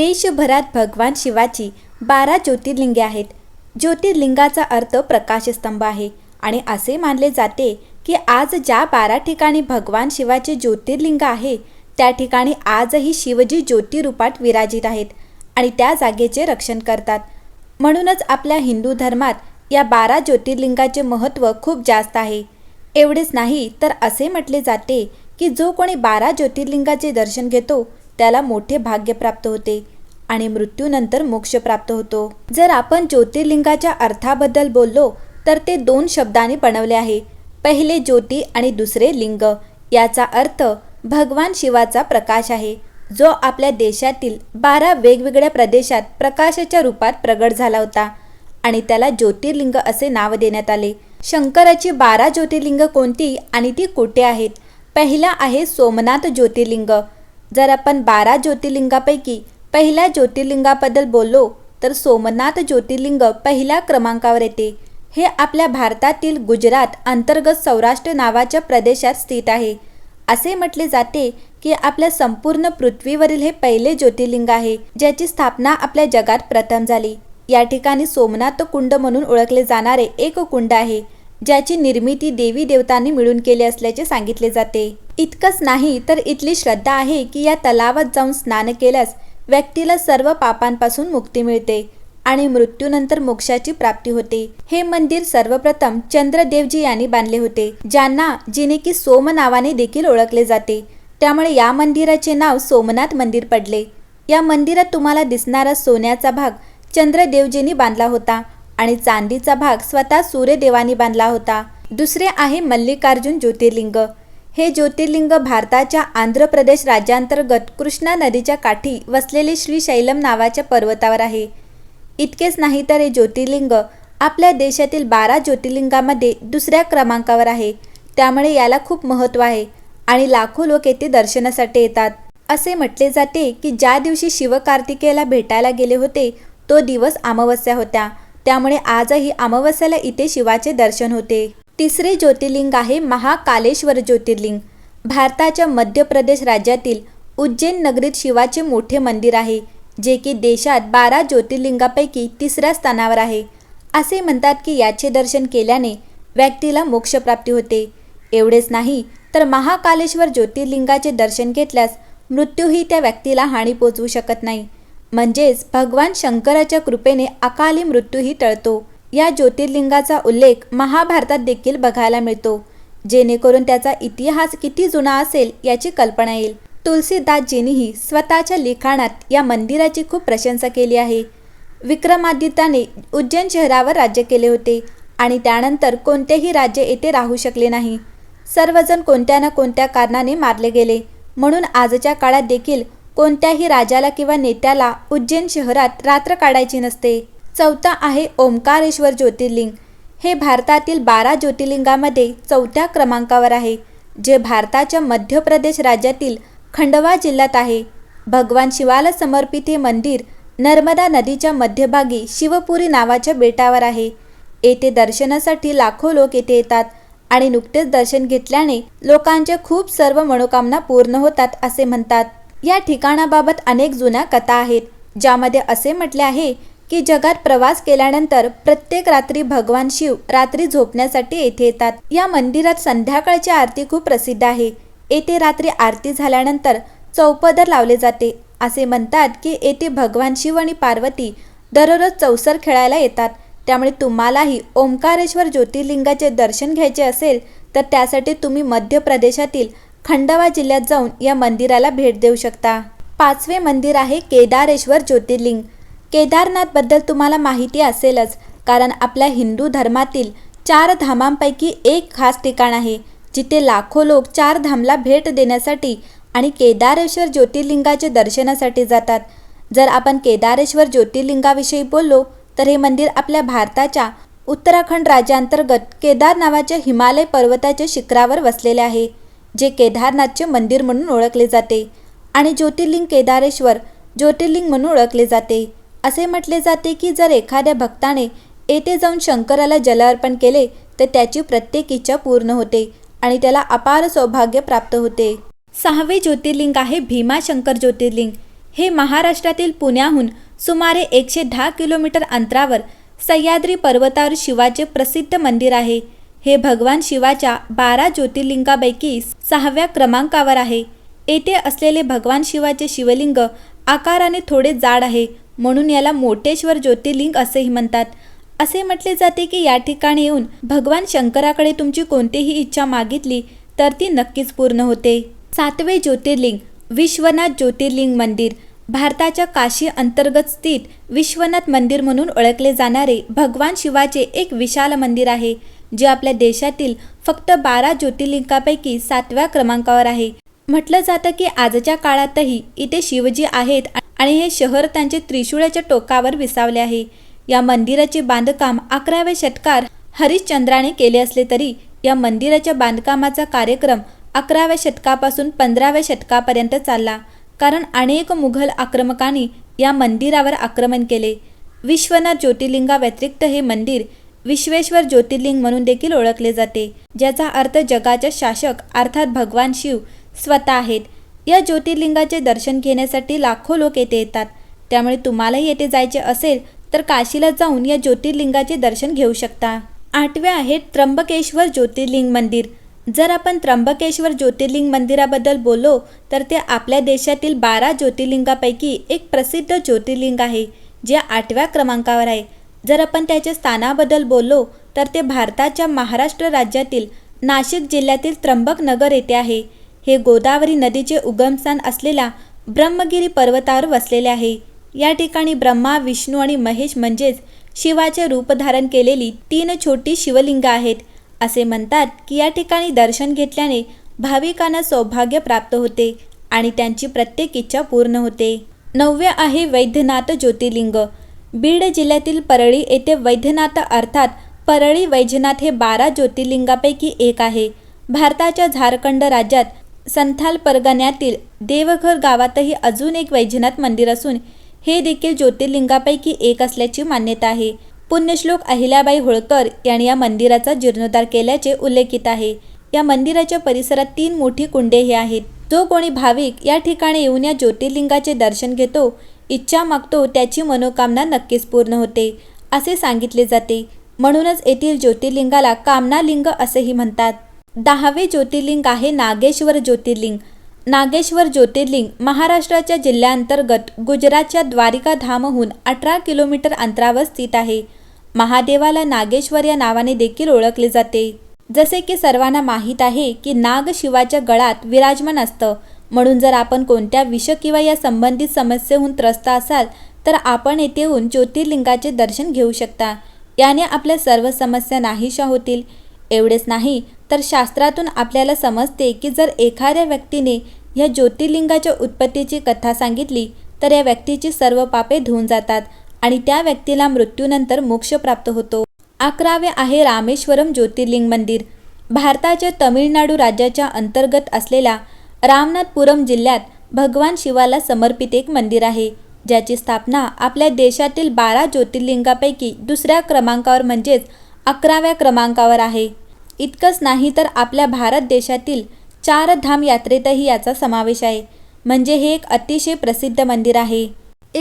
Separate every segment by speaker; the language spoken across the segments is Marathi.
Speaker 1: देशभरात भगवान शिवाची बारा ज्योतिर्लिंगे आहेत ज्योतिर्लिंगाचा अर्थ प्रकाशस्तंभ आहे आणि असे मानले जाते की आज ज्या बारा ठिकाणी भगवान शिवाचे ज्योतिर्लिंग आहे त्या ठिकाणी आजही शिवजी ज्योतिरूपात विराजित आहेत आणि त्या जागेचे रक्षण करतात म्हणूनच आपल्या हिंदू धर्मात या बारा ज्योतिर्लिंगाचे महत्त्व खूप जास्त आहे एवढेच नाही तर असे म्हटले जाते की जो कोणी बारा ज्योतिर्लिंगाचे दर्शन घेतो त्याला मोठे भाग्य प्राप्त होते आणि मृत्यूनंतर मोक्ष प्राप्त होतो जर आपण ज्योतिर्लिंगाच्या अर्थाबद्दल बोललो तर ते दोन शब्दांनी बनवले आहे पहिले ज्योती आणि दुसरे लिंग याचा अर्थ भगवान शिवाचा प्रकाश आहे जो आपल्या देशातील बारा वेगवेगळ्या प्रदेशात प्रकाशाच्या रूपात प्रगट झाला होता आणि त्याला ज्योतिर्लिंग असे नाव देण्यात आले शंकराची बारा ज्योतिर्लिंग कोणती आणि ती कुठे आहेत पहिला आहे सोमनाथ ज्योतिर्लिंग जर आपण बारा ज्योतिर्लिंगापैकी पहिल्या ज्योतिर्लिंगाबद्दल बोललो तर सोमनाथ ज्योतिर्लिंग पहिल्या क्रमांकावर येते हे आपल्या भारतातील गुजरात अंतर्गत सौराष्ट्र नावाच्या प्रदेशात स्थित आहे असे म्हटले जाते की आपल्या संपूर्ण पृथ्वीवरील हे पहिले ज्योतिर्लिंग आहे ज्याची स्थापना आपल्या जगात प्रथम झाली या ठिकाणी सोमनाथ कुंड म्हणून ओळखले जाणारे एक कुंड आहे ज्याची निर्मिती देवी देवतांनी मिळून केली असल्याचे सांगितले जाते इतकंच नाही तर इथली श्रद्धा आहे की या तलावात जाऊन स्नान केल्यास व्यक्तीला सर्व पापांपासून मुक्ती मिळते आणि मृत्यूनंतर मोक्षाची प्राप्ती होते हे मंदिर सर्वप्रथम चंद्रदेवजी यांनी बांधले होते ज्यांना जिने की सोम नावाने देखील ओळखले जाते त्यामुळे या मंदिराचे नाव सोमनाथ मंदिर पडले या मंदिरात तुम्हाला दिसणारा सोन्याचा भाग चंद्रदेवजींनी बांधला होता आणि चांदीचा भाग स्वतः सूर्यदेवानी बांधला होता दुसरे आहे मल्लिकार्जुन ज्योतिर्लिंग हे ज्योतिर्लिंग भारताच्या आंध्र प्रदेश राज्यांतर्गत कृष्णा नदीच्या काठी वसलेले श्रीशैलम नावाच्या पर्वतावर आहे इतकेच नाही तर हे ज्योतिर्लिंग आपल्या देशातील बारा ज्योतिर्लिंगामध्ये दुसऱ्या क्रमांकावर आहे त्यामुळे याला खूप महत्त्व आहे आणि लाखो लोक येथे दर्शनासाठी येतात असे म्हटले जाते की ज्या दिवशी शिवकार्तिकेला भेटायला गेले होते तो दिवस अमावस्या होत्या त्यामुळे आजही अमावस्याला इथे शिवाचे दर्शन होते तिसरे ज्योतिर्लिंग आहे महाकालेश्वर ज्योतिर्लिंग भारताच्या मध्य प्रदेश राज्यातील उज्जैन नगरीत शिवाचे मोठे मंदिर आहे जे की देशात बारा ज्योतिर्लिंगापैकी तिसऱ्या स्थानावर आहे असे म्हणतात की याचे दर्शन केल्याने व्यक्तीला मोक्षप्राप्ती होते एवढेच नाही तर महाकालेश्वर ज्योतिर्लिंगाचे दर्शन घेतल्यास मृत्यूही त्या व्यक्तीला हानी पोचवू शकत नाही म्हणजेच भगवान शंकराच्या कृपेने अकाली मृत्यूही टळतो या ज्योतिर्लिंगाचा उल्लेख महाभारतात देखील बघायला मिळतो जेणेकरून त्याचा इतिहास किती जुना असेल याची कल्पना येईल तुलसीदासजींनीही स्वतःच्या लिखाणात या मंदिराची खूप प्रशंसा केली आहे विक्रमादित्याने उज्जैन शहरावर राज्य केले होते आणि त्यानंतर कोणतेही राज्य येथे राहू शकले नाही सर्वजण कोणत्या ना कोणत्या कारणाने मारले गेले म्हणून आजच्या काळात देखील कोणत्याही राजाला किंवा नेत्याला उज्जैन शहरात रात्र काढायची नसते चौथा आहे ओंकारेश्वर ज्योतिर्लिंग हे भारतातील बारा ज्योतिर्लिंगामध्ये चौथ्या क्रमांकावर आहे जे भारताच्या मध्य प्रदेश राज्यातील खंडवा जिल्ह्यात आहे भगवान शिवाला समर्पित हे मंदिर नर्मदा नदीच्या मध्यभागी शिवपुरी नावाच्या बेटावर आहे येथे दर्शनासाठी लाखो लोक येथे येतात आणि नुकतेच दर्शन घेतल्याने लोकांच्या खूप सर्व मनोकामना पूर्ण होतात असे म्हणतात या ठिकाणाबाबत अनेक जुन्या कथा आहेत ज्यामध्ये असे म्हटले आहे की जगात प्रवास केल्यानंतर प्रत्येक रात्री भगवान शिव रात्री झोपण्यासाठी येथे येतात या मंदिरात संध्याकाळची आरती खूप प्रसिद्ध आहे येथे रात्री आरती झाल्यानंतर चौपदर लावले जाते असे म्हणतात की येथे भगवान शिव आणि पार्वती दररोज चौसर खेळायला येतात त्यामुळे तुम्हालाही ओंकारेश्वर ज्योतिर्लिंगाचे दर्शन घ्यायचे असेल तर त्यासाठी तुम्ही मध्य प्रदेशातील खंडवा जिल्ह्यात जाऊन या मंदिराला भेट देऊ शकता पाचवे मंदिर आहे केदारेश्वर ज्योतिर्लिंग केदारनाथबद्दल तुम्हाला माहिती असेलच कारण आपल्या हिंदू धर्मातील चार धामांपैकी एक खास ठिकाण आहे जिथे लाखो लोक चार धामला भेट देण्यासाठी आणि केदारेश्वर ज्योतिर्लिंगाच्या दर्शनासाठी जातात जर आपण केदारेश्वर ज्योतिर्लिंगाविषयी बोललो तर हे मंदिर आपल्या भारताच्या उत्तराखंड राज्यांतर्गत केदार नावाच्या हिमालय पर्वताच्या शिखरावर वसलेले आहे जे केदारनाथचे मंदिर म्हणून ओळखले जाते आणि ज्योतिर्लिंग केदारेश्वर ज्योतिर्लिंग म्हणून ओळखले जाते असे म्हटले जाते की जर एखाद्या भक्ताने येथे जाऊन शंकराला जलार्पण केले तर त्याची प्रत्येक इच्छा पूर्ण होते आणि त्याला अपार सौभाग्य प्राप्त होते सहावे ज्योतिर्लिंग आहे भीमाशंकर ज्योतिर्लिंग हे महाराष्ट्रातील पुण्याहून सुमारे एकशे दहा किलोमीटर अंतरावर सह्याद्री पर्वतावर शिवाचे प्रसिद्ध मंदिर आहे हे भगवान शिवाच्या बारा ज्योतिर्लिंगापैकी सहाव्या क्रमांकावर आहे येथे असलेले भगवान शिवाचे शिवलिंग आकाराने थोडे जाड आहे म्हणून याला मोटेश्वर ज्योतिर्लिंग असेही म्हणतात असे म्हटले जाते की या ठिकाणी येऊन भगवान शंकराकडे तुमची कोणतीही इच्छा मागितली तर ती नक्कीच पूर्ण होते सातवे ज्योतिर्लिंग विश्वनाथ ज्योतिर्लिंग मंदिर भारताच्या काशी अंतर्गत स्थित विश्वनाथ मंदिर म्हणून ओळखले जाणारे भगवान शिवाचे एक विशाल मंदिर आहे जे आपल्या देशातील फक्त बारा ज्योतिर्लिंगापैकी सातव्या क्रमांकावर आहे म्हटलं जातं की आजच्या काळातही इथे शिवजी आहेत आणि हे शहर त्यांचे त्रिशूळाच्या टोकावर विसावले आहे या मंदिराचे बांधकाम अकराव्या षटकार हरिश्चंद्राने केले असले तरी या मंदिराच्या बांधकामाचा कार्यक्रम अकराव्या शतकापासून पंधराव्या शतकापर्यंत चालला कारण अनेक मुघल आक्रमकांनी या मंदिरावर आक्रमण केले विश्वनाथ ज्योतिर्लिंगा व्यतिरिक्त हे मंदिर विश्वेश्वर ज्योतिर्लिंग म्हणून देखील ओळखले जाते ज्याचा अर्थ जगाच्या शासक अर्थात भगवान शिव स्वतः आहेत या ज्योतिर्लिंगाचे दर्शन घेण्यासाठी लाखो लोक येथे येतात त्यामुळे तुम्हालाही येथे जायचे असेल तर काशीला जाऊन या ज्योतिर्लिंगाचे दर्शन घेऊ शकता आठवे आहे त्र्यंबकेश्वर ज्योतिर्लिंग मंदिर जर आपण त्र्यंबकेश्वर ज्योतिर्लिंग मंदिराबद्दल बोललो तर ते आपल्या देशातील बारा ज्योतिर्लिंगापैकी एक प्रसिद्ध ज्योतिर्लिंग आहे जे आठव्या क्रमांकावर आहे जर आपण त्याच्या स्थानाबद्दल बोललो तर ते भारताच्या महाराष्ट्र राज्यातील नाशिक जिल्ह्यातील त्र्यंबक नगर येथे आहे हे गोदावरी नदीचे उगमस्थान असलेल्या ब्रह्मगिरी पर्वतावर वसलेले आहे या ठिकाणी ब्रह्मा विष्णू आणि महेश म्हणजेच शिवाचे रूप धारण केलेली तीन छोटी शिवलिंग आहेत असे म्हणतात की या ठिकाणी दर्शन घेतल्याने भाविकांना सौभाग्य प्राप्त होते आणि त्यांची प्रत्येक इच्छा पूर्ण होते नववे आहे वैद्यनाथ ज्योतिर्लिंग बीड जिल्ह्यातील परळी येथे वैद्यनाथ अर्थात परळी वैद्यनाथ हे बारा ज्योतिर्लिंगापैकी एक आहे भारताच्या झारखंड राज्यात संथाल परगण्यातील देवघर गावातही अजून एक वैजनाथ मंदिर असून हे देखील ज्योतिर्लिंगापैकी एक असल्याची मान्यता आहे पुण्यश्लोक अहिल्याबाई होळकर यांनी या मंदिराचा जीर्णोद्धार केल्याचे उल्लेखित आहे या मंदिराच्या परिसरात तीन मोठी कुंडे हे आहेत जो कोणी भाविक या ठिकाणी येऊन या ज्योतिर्लिंगाचे दर्शन घेतो इच्छा मागतो त्याची मनोकामना नक्कीच पूर्ण होते असे सांगितले जाते म्हणूनच येथील ज्योतिर्लिंगाला कामनालिंग असेही म्हणतात दहावे ज्योतिर्लिंग आहे नागेश्वर ज्योतिर्लिंग नागेश्वर ज्योतिर्लिंग महाराष्ट्राच्या जिल्ह्याअंतर्गत गुजरातच्या द्वारिकाधामहून अठरा किलोमीटर अंतरावर स्थित आहे महादेवाला नागेश्वर या नावाने देखील ओळखले जाते जसे की सर्वांना माहीत आहे की नाग शिवाच्या गळात विराजमान असतं म्हणून जर आपण कोणत्या विष किंवा या संबंधित समस्येहून त्रस्त असाल तर आपण येथे येऊन ज्योतिर्लिंगाचे दर्शन घेऊ शकता याने आपल्या सर्व समस्या नाहीशा होतील एवढेच नाही तर शास्त्रातून आपल्याला समजते की जर एखाद्या व्यक्तीने या ज्योतिर्लिंगाच्या उत्पत्तीची कथा सांगितली तर या व्यक्तीची सर्व पापे धुवून जातात आणि त्या व्यक्तीला मृत्यूनंतर मोक्ष प्राप्त होतो अकरावे आहे रामेश्वरम ज्योतिर्लिंग मंदिर भारताच्या तमिळनाडू राज्याच्या अंतर्गत असलेल्या रामनाथपुरम जिल्ह्यात भगवान शिवाला समर्पित एक मंदिर आहे ज्याची स्थापना आपल्या देशातील बारा ज्योतिर्लिंगापैकी दुसऱ्या क्रमांकावर म्हणजेच अकराव्या क्रमांकावर आहे इतकंच नाही तर आपल्या भारत देशातील चार धाम यात्रेतही याचा समावेश आहे म्हणजे हे एक अतिशय प्रसिद्ध मंदिर आहे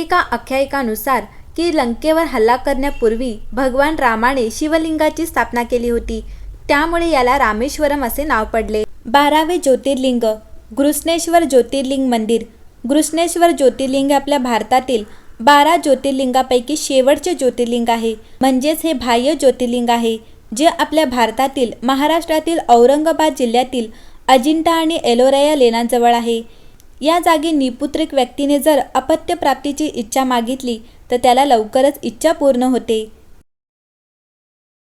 Speaker 2: एका आख्यायिकानुसार की लंकेवर हल्ला करण्यापूर्वी भगवान रामाने शिवलिंगाची स्थापना केली होती त्यामुळे याला रामेश्वरम असे नाव पडले बारावे ज्योतिर्लिंग घृष्णेश्वर ज्योतिर्लिंग मंदिर घृष्णेश्वर ज्योतिर्लिंग आपल्या भारतातील बारा ज्योतिर्लिंगापैकी शेवटचे ज्योतिर्लिंग आहे म्हणजेच हे बाह्य ज्योतिर्लिंग आहे जे आपल्या भारतातील महाराष्ट्रातील औरंगाबाद जिल्ह्यातील अजिंठा आणि एलोरा या आहे या जागी निपुत्रिक व्यक्तीने जर अपत्यप्राप्तीची इच्छा मागितली तर त्याला लवकरच इच्छा पूर्ण होते